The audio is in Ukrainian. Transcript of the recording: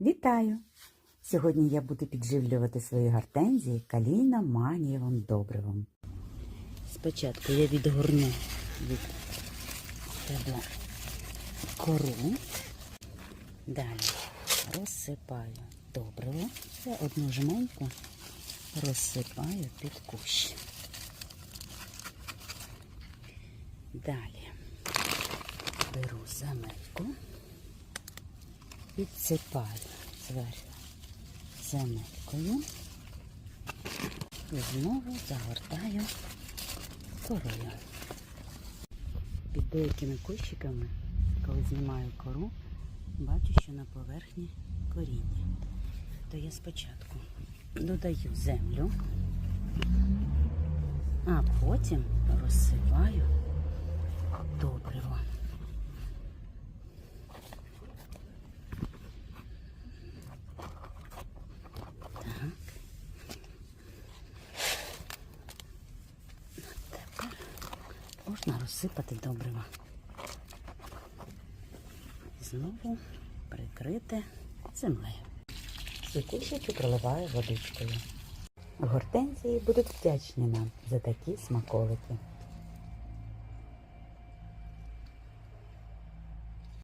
Вітаю! Сьогодні я буду підживлювати свої гортензії калійно-манієвим добривом. Спочатку я відгорну від тебе кору, далі розсипаю добриво, я одну жменьку розсипаю під кущ. Далі беру земельку, підсипаю зверху земелькою і знову загортаю корою. Під деякими кущиками, коли знімаю кору, бачу, що на поверхні коріння. То я спочатку додаю землю, а потім розсипаю можна розсипати добрива. І знову прикрити землею. Кущики проливаю водичкою. Гортензії будуть вдячні нам за такі смаколики.